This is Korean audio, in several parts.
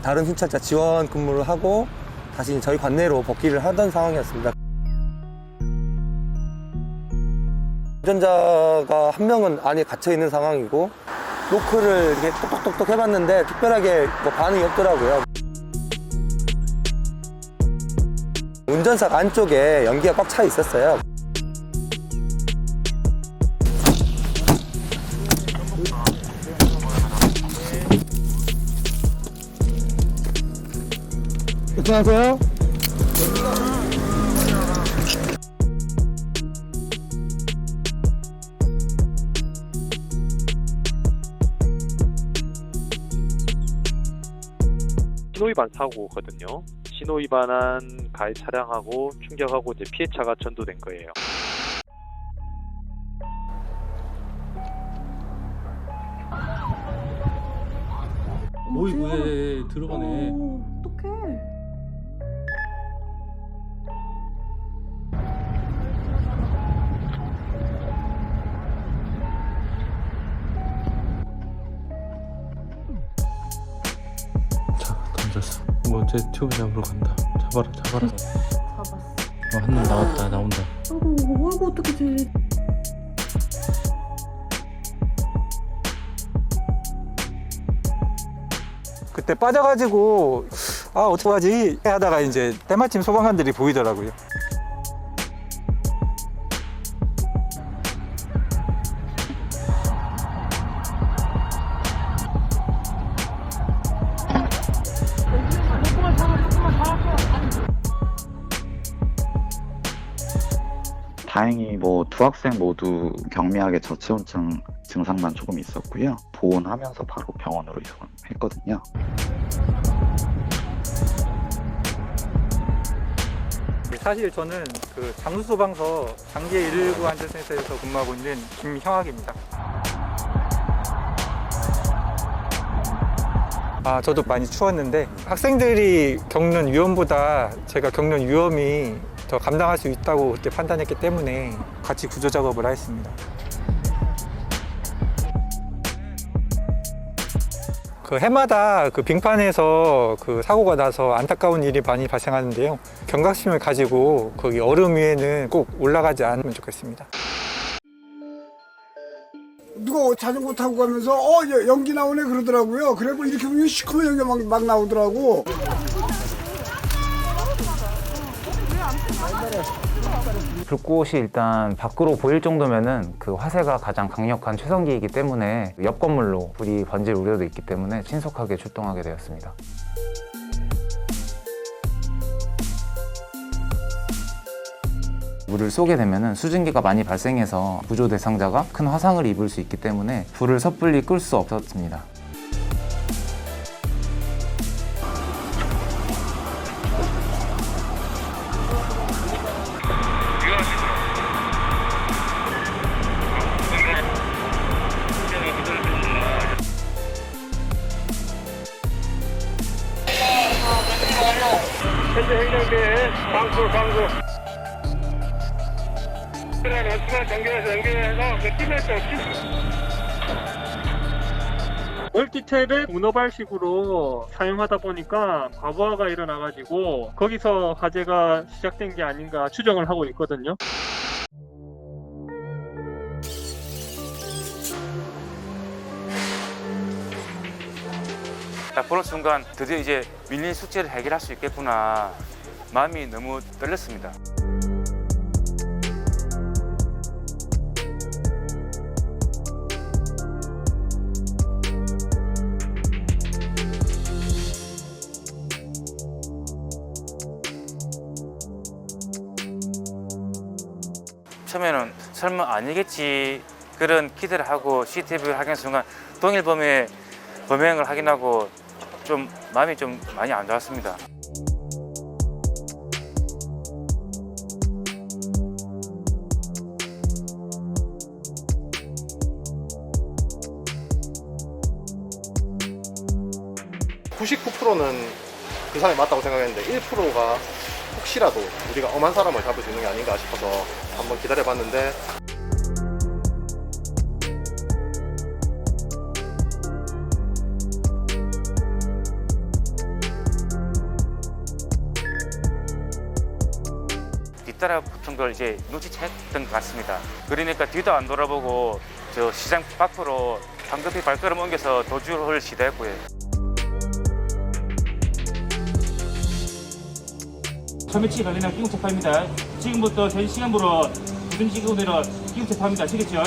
다른 순찰자 지원 근무를 하고 다시 저희 관내로 복귀를 하던 상황이었습니다. 운전자가 한 명은 안에 갇혀 있는 상황이고 노크를 이렇게 똑똑똑똑 해봤는데 특별하게 뭐 반응이 없더라고요. 운전석 안쪽에 연기가 꽉 차 있었어요. 안녕하세요. 신호위반 사고거든요. 신호위반한 가해 차량하고 충격하고 이제 피해차가 전도된 거예요. 예, 예, 들어가네 자 던졌어 뭐제 튜브 잡으러 간다 잡아라 잡아라 잡았어. 어, 한놈 나왔다 나온다 아이고, 아이고, 어떡해, 쟤. 그때 빠져가지고 아 어떡하지 하다가 이제 때마침 소방관들이 보이더라고요. 다행히 뭐 두 학생 모두 경미하게 저체온증 증상만 조금 있었고요. 보온하면서 바로 병원으로 이송했거든요. 사실 저는 그 장수소방서 장기 119 안전센터에서 근무하고 있는 김형학입니다. 아, 저도 많이 추웠는데 학생들이 겪는 위험보다 제가 겪는 위험이 더 감당할 수 있다고 그때 판단했기 때문에 같이 구조 작업을 하였습니다. 그 해마다 그 빙판에서 그 사고가 나서 안타까운 일이 많이 발생하는데요. 경각심을 가지고 거기 얼음 위에는 꼭 올라가지 않으면 좋겠습니다. 누가 자전거 타고 가면서 어 여- 연기 나오네 그러더라고요. 그래고 이렇게 보면 시커먼 연기 막, 막 나오더라고. 불꽃이 일단 밖으로 보일 정도면은 그 화세가 가장 강력한 최성기이기 때문에 옆 건물로 불이 번질 우려도 있기 때문에 신속하게 출동하게 되었습니다. 물을 쏘게 되면은 수증기가 많이 발생해서 구조 대상자가 큰 화상을 입을 수 있기 때문에 불을 섣불리 끌 수 없었습니다. 그래, 연수만 연결해서 연결해서 그 팀에서 멀티탭을 문어발식으로 사용하다 보니까 과부하가 일어나가지고 거기서 화재가 시작된 게 아닌가 추정을 하고 있거든요. 딱 보는 순간 드디어 이제 밀린 숙제를 해결할 수 있겠구나 마음이 너무 떨렸습니다. 처음에는 설마 아니겠지 그런 기대를 하고 CCTV를 확인한 순간 동일 범의 범행을 확인하고 좀 마음이 좀 많이 안 좋았습니다. (99%는) 그 사람이 맞다고 생각했는데 (1%가) 혹시라도 우리가 엄한 사람을 잡을 수 있는 게 아닌가 싶어서 한번 기다려봤는데 뒤따라 붙은 걸 이제 눈치챘던 것 같습니다. 그러니까 뒤도 안 돌아보고 저 시장 밖으로 방금히 발걸음 옮겨서 도주를 시도했고요. 처매치 관련한 기금 체포입니다. 지금부터 3시간부로 모든 직원들은 기금 체포합니다. 아시겠죠?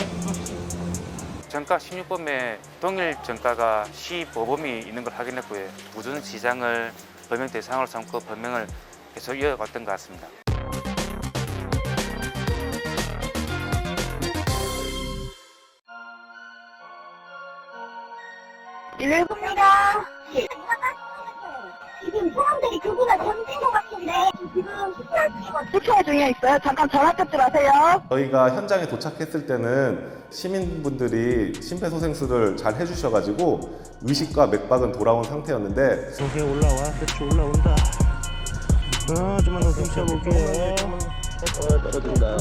정가 16범에 동일 정가가 15범이 있는 걸 확인했고요. 우전 시장을 범행 대상으로 삼고 범행을 계속 이어갔던 것 같습니다. 일일구입니다. 지금 사람들이 그보다 던진 것 같은데 지금 투표 중에 있어요. 잠깐 전화 끊지 마세요. 저희가 현장에 도착했을 때는 시민분들이 심폐소생술을 잘 해주셔가지고 의식과 맥박은 돌아온 상태였는데 저기 올라와. 대충 올라온다. 아 좀만 더 숨쉬어볼게요. 어 떨어진다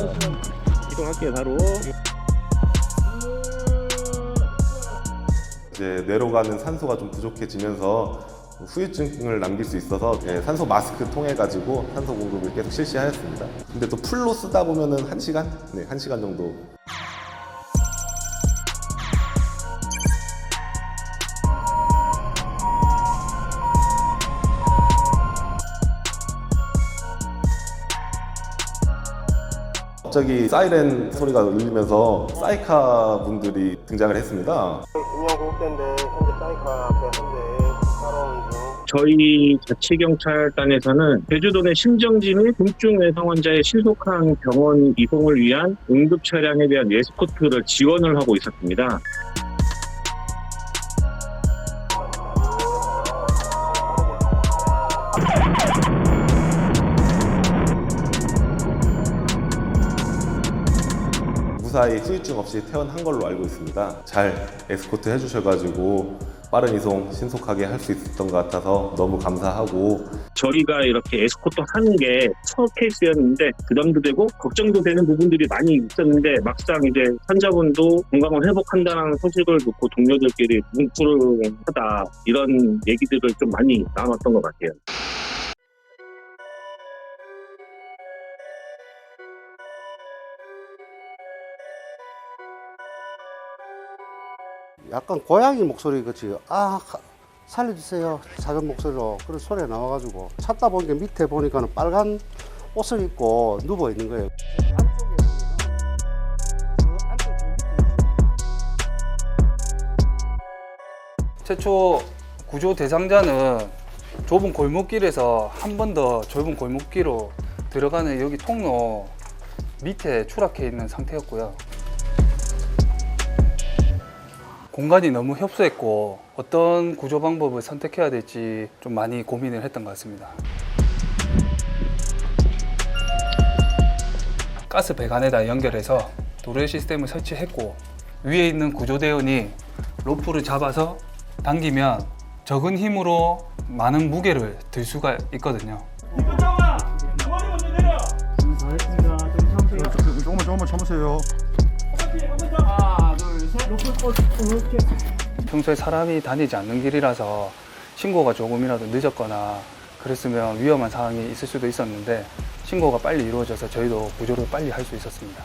이동할게요 바로. 이제 뇌로 가는 산소가 좀 부족해지면서 후유증을 남길 수 있어서 예, 산소 마스크 통해 가지고 산소 공급을 계속 실시하였습니다. 근데 또 풀로 쓰다 보면은 한 시간, 네, 한 시간 정도 갑자기 사이렌 소리가 울리면서 사이카 분들이 등장을 했습니다. 운영공업대인데 현재 사이카 저희 자치경찰단에서는 제주도 내 심정지 및 중증 외상 환자의 신속한 병원 이송을 위한 응급 차량에 대한 에스코트를 지원을 하고 있었습니다. 무사히 후유증 없이 퇴원한 걸로 알고 있습니다. 잘 에스코트 해주셔가지고 빠른 이송 신속하게 할 수 있었던 것 같아서 너무 감사하고 저희가 이렇게 에스코트 하는 게 첫 케이스였는데 부담도 되고 걱정도 되는 부분들이 많이 있었는데 막상 이제 환자분도 건강을 회복한다는 소식을 듣고 동료들끼리 뭉클하다 이런 얘기들을 좀 많이 나눴던 것 같아요. 약간 고양이 목소리 같이 아 가- 살려주세요 작은 목소리로 그런 소리가 나와가지고 찾다 보니까 밑에 보니까는 빨간 옷을 입고 누워 있는 거예요. 최초 구조 대상자는 좁은 골목길에서 한 번 더 좁은 골목길로 들어가는 여기 통로 밑에 추락해 있는 상태였고요. 공간이 너무 협소했고 어떤 구조 방법을 선택해야 될지 좀 많이 고민을 했던 것 같습니다. 가스 배관에다 연결해서 도래 시스템을 설치했고 위에 있는 구조대원이 로프를 잡아서 당기면 적은 힘으로 많은 무게를 들 수가 있거든요. 조금만 조금만 참으세요. 평소에 사람이 다니지 않는 길이라서 신고가 조금이라도 늦었거나 그랬으면 위험한 상황이 있을 수도 있었는데 신고가 빨리 이루어져서 저희도 구조를 빨리 할 수 있었습니다.